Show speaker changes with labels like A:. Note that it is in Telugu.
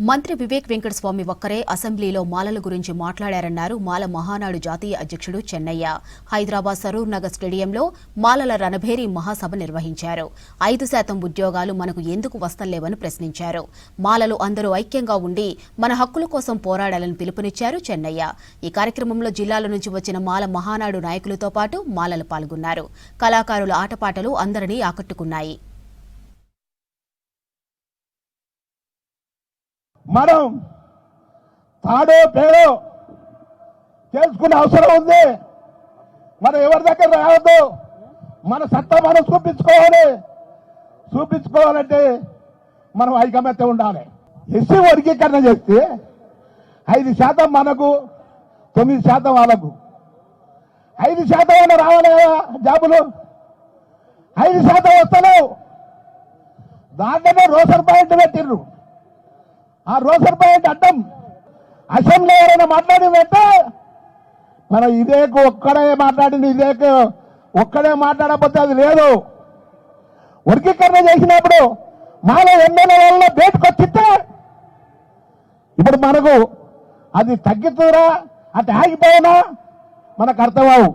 A: మంత్రి వివేక్ వెంకటస్వామి ఒక్కరే అసెంబ్లీలో మాలల గురించి మాట్లాడారన్నారు. మాల మహానాడు జాతీయ అధ్యక్షుడు చెన్నయ్య. హైదరాబాద్ సరూర్ నగర్ స్టేడియంలో మాలల రణభేరి మహాసభ నిర్వహించారు. ఐదు శాతం ఉద్యోగాలు మనకు ఎందుకు వస్తలేవని ప్రశ్నించారు. మాలలు అందరూ ఐక్యంగా ఉండి మన హక్కుల కోసం పోరాడాలని పిలుపునిచ్చారు చెన్నయ్య. ఈ కార్యక్రమంలో జిల్లాల నుంచి వచ్చిన మాల మహానాడు నాయకులతో పాటు మాలలు పాల్గొన్నారు. కళాకారుల ఆటపాటలు అందరినీ ఆకట్టుకున్నాయి.
B: మనం తాడో పేడో చేసుకునే అవసరం ఉంది. మనం ఎవరి దగ్గర రావద్దు. మన సత్తా మనం చూపించుకోవాలి. చూపించుకోవాలంటే మనం ఐకమత్యం ఉండాలి. ఎస్సీ వర్గీకరణ చేస్తే ఐదు శాతం మనకు తొమ్మిది శాతం వాళ్ళకు. ఐదు శాతం అయినా రావాలి కదా జాబులు. ఐదు శాతం వస్తలేవు. దాంట్లోనే రోసర్ పాయింట్ పెట్టిర్రు. ఆ రోజు పాయింట్ అడ్డం. అసెంబ్లీ ఎవరైనా మాట్లాడి పెట్టే మన ఇదేకు ఒక్కడే మాట్లాడింది ఇదేకు ఒక్కడే మాట్లాడకపోతే అది లేదు. వర్గీకరణ చేసినప్పుడు మాలో ఎమ్మెల్యే వాళ్ళ బయటకొచ్చితే ఇప్పుడు మనకు అది తగ్గుతుందా అటు ఆగిపోయినా మనకు అర్థమవు